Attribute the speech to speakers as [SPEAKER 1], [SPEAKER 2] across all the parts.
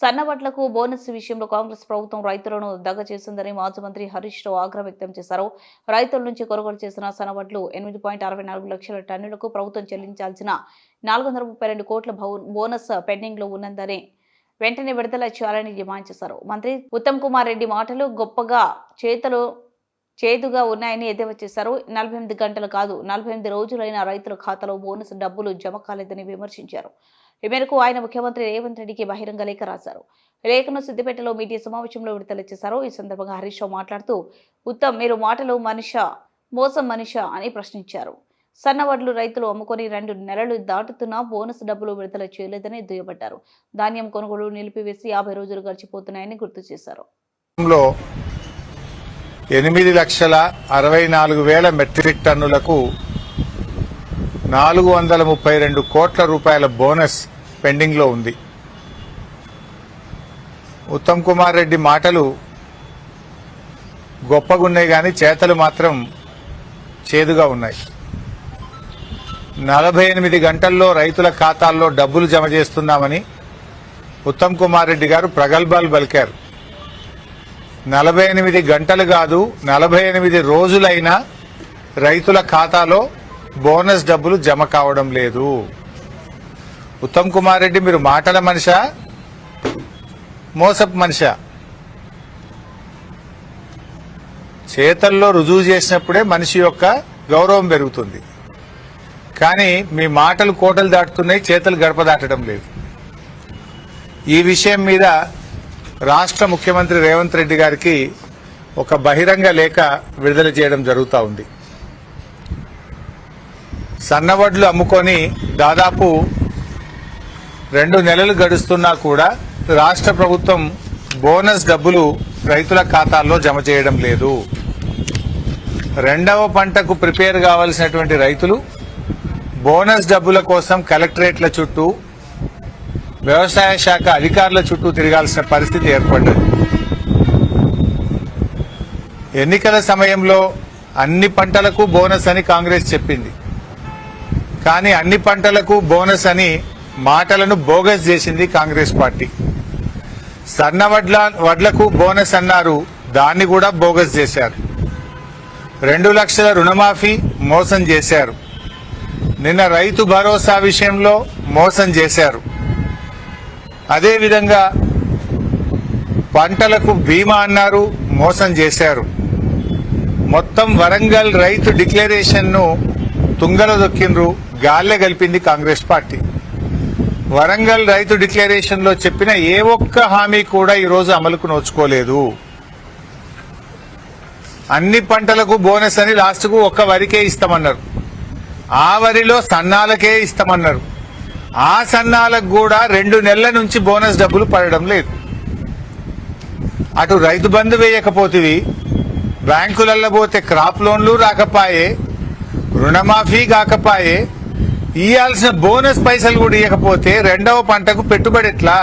[SPEAKER 1] సన్నవడ్లకు bonus విషయంలో కాంగ్రెస్ ప్రభుత్వం రైతులను దగ చేసిందని మాజీ మంత్రి హరీష్ రావు ఆగ్రహం వ్యక్తం చేశారు. రైతుల నుంచి కొనుగోలు చేసిన సన్నవడ్లు ఎనిమిది పాయింట్ అరవై నాలుగు లక్షల టన్నులకు ప్రభుత్వం చెల్లించాల్సిన నాలుగు వందల ముప్పై రెండు కోట్ల బోనస్ పెండింగ్లో ఉన్నదని వెంటనే విడుదల చేయాలని డిమాండ్ చేశారు. మంత్రి ఉత్తమ్ కుమార్ రెడ్డి మాటలు గొప్పగా చేతలు చేదుగా ఉన్నాయని ఎద్దేవా చేశారు. నలభై ఎనిమిది గంటలు కాదు నలభై ఎనిమిది రోజులైన రైతుల ఖాతాలో బోనస్ డబ్బులు జమ కాలేదని విమర్శించారు. ఈ మేరకు ఆయన ముఖ్యమంత్రి రేవంత్ రెడ్డికి బహిరంగ లేఖ రాశారు. లేఖను సిద్దిపేటలో మీడియా సమావేశంలో విడుదల చేశారు. ఈ సందర్భంగా హరీష్ రావు మాట్లాడుతూ ఉత్తమ్ మీరు మాటలు మనిష మోసం మనిష అని ప్రశ్నించారు. సన్నవడ్లు రైతులు అమ్ముకొని రెండు నెలలు దాటుతున్నా బోనస్ డబ్బులు విడుదల చేయలేదని దుయ్యబట్టారు. ధాన్యం కొనుగోలు నిలిపివేసి యాభై రోజులు గడిచిపోతున్నాయని గుర్తు చేశారు.
[SPEAKER 2] ఎనిమిది లక్షల అరవై నాలుగు వేల మెట్రిక్ టన్నులకు నాలుగు వందల ముప్పై రెండు కోట్ల రూపాయల బోనస్ పెండింగ్లో ఉంది. ఉత్తమ్ కుమార్ రెడ్డి మాటలు గొప్పగున్నాయి కానీ చేతలు మాత్రం చేదుగా ఉన్నాయి. నలభై ఎనిమిది గంటల్లో రైతుల ఖాతాల్లో డబ్బులు జమ చేస్తున్నామని ఉత్తమ్ కుమార్ రెడ్డి గారు ప్రగల్భాలు పలికారు. నలభై ఎనిమిది గంటలు కాదు నలభై ఎనిమిది రోజులైనా రైతుల ఖాతాలో బోనస్ డబ్బులు జమ కావడం లేదు. ఉత్తమ్ కుమార్ రెడ్డి మీరు మాటల మనిషా? మోసపు మనిషా? చేతల్లో రుజువు చేసినప్పుడే మనిషి యొక్క గౌరవం పెరుగుతుంది. కానీ మీ మాటలు కోటలు దాటుతున్నాయి చేతలు గడప దాటడం లేదు. ఈ విషయం మీద రాష్ట్ర ముఖ్యమంత్రి రేవంత్ రెడ్డి గారికి ఒక బహిరంగ లేఖ విడుదల చేయడం జరుగుతూ ఉంది. సన్నవడ్లు అమ్ముకొని దాదాపు రెండు నెలలు గడుస్తున్నా కూడా రాష్ట్ర ప్రభుత్వం బోనస్ డబ్బులు రైతుల ఖాతాల్లో జమ చేయడం లేదు. రెండవ పంటకు ప్రిపేర్ కావాల్సినటువంటి రైతులు బోనస్ డబ్బుల కోసం కలెక్టరేట్ల చుట్టూ వ్యవసాయ శాఖ అధికారుల చుట్టూ తిరగాల్సిన పరిస్థితి ఏర్పడ్డది. ఎన్నికల సమయంలో అన్ని పంటలకు బోనస్ అని కాంగ్రెస్ చెప్పింది. కానీ అన్ని పంటలకు బోనస్ అని మాటలను బోగస్ చేసింది కాంగ్రెస్ పార్టీ. సన్న వడ్ల వడ్లకు బోనస్ అన్నారు దాన్ని కూడా బోగస్ చేశారు. రెండు లక్షల రుణమాఫీ మోసం చేశారు. నిన్న రైతు భరోసా విషయంలో మోసం చేశారు. అదేవిధంగా పంటలకు బీమా అన్నారు మోసం చేశారు. మొత్తం వరంగల్ రైతు డిక్లరేషన్ను తుంగలో దొక్కిండ్రు గాల్లే కలిపింది కాంగ్రెస్ పార్టీ. వరంగల్ రైతు డిక్లరేషన్లో చెప్పిన ఏ ఒక్క హామీ కూడా ఈరోజు అమలుకు నోచుకోలేదు. అన్ని పంటలకు బోనస్ అని లాస్ట్కు ఒక్క వరికే ఇస్తామన్నారు. ఆ వరిలో సన్నాలకే ఇస్తామన్నారు. ఆ సన్నాలకు కూడా రెండు నెలల నుంచి బోనస్ డబ్బులు పడడం లేదు. అటు రైతు బంధు వేయకపోతేవి బ్యాంకులలో పోతే క్రాప్ లోన్లు రాకపాయే రుణమాఫీ కాకపాయే ఇయ్యాల్సిన బోనస్ పైసలు కూడా ఇవ్వకపోతే రెండవ పంటకు పెట్టుబడి ఎట్లా?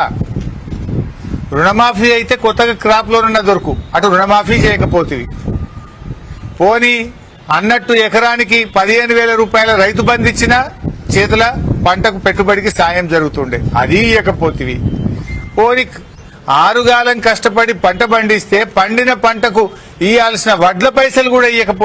[SPEAKER 2] రుణమాఫీ అయితే కొత్తగా క్రాప్ లోనున్న దొరుకు. అటు రుణమాఫీ చేయకపోతుంది పోనీ అన్నట్టు ఎకరానికి పదిహేను వేల రూపాయల రైతు బంధు ఇచ్చిన చేతుల పంటకు పెట్టుబడికి సాయం జరుగుతుండే. అది ఇవ్వకపోతివి పోనీ ఆరుగాలం కష్టపడి పంట పండిస్తే పండిన పంటకు ఇవ్వాల్సిన వడ్ల పైసలు కూడా ఇవ్వకపోతే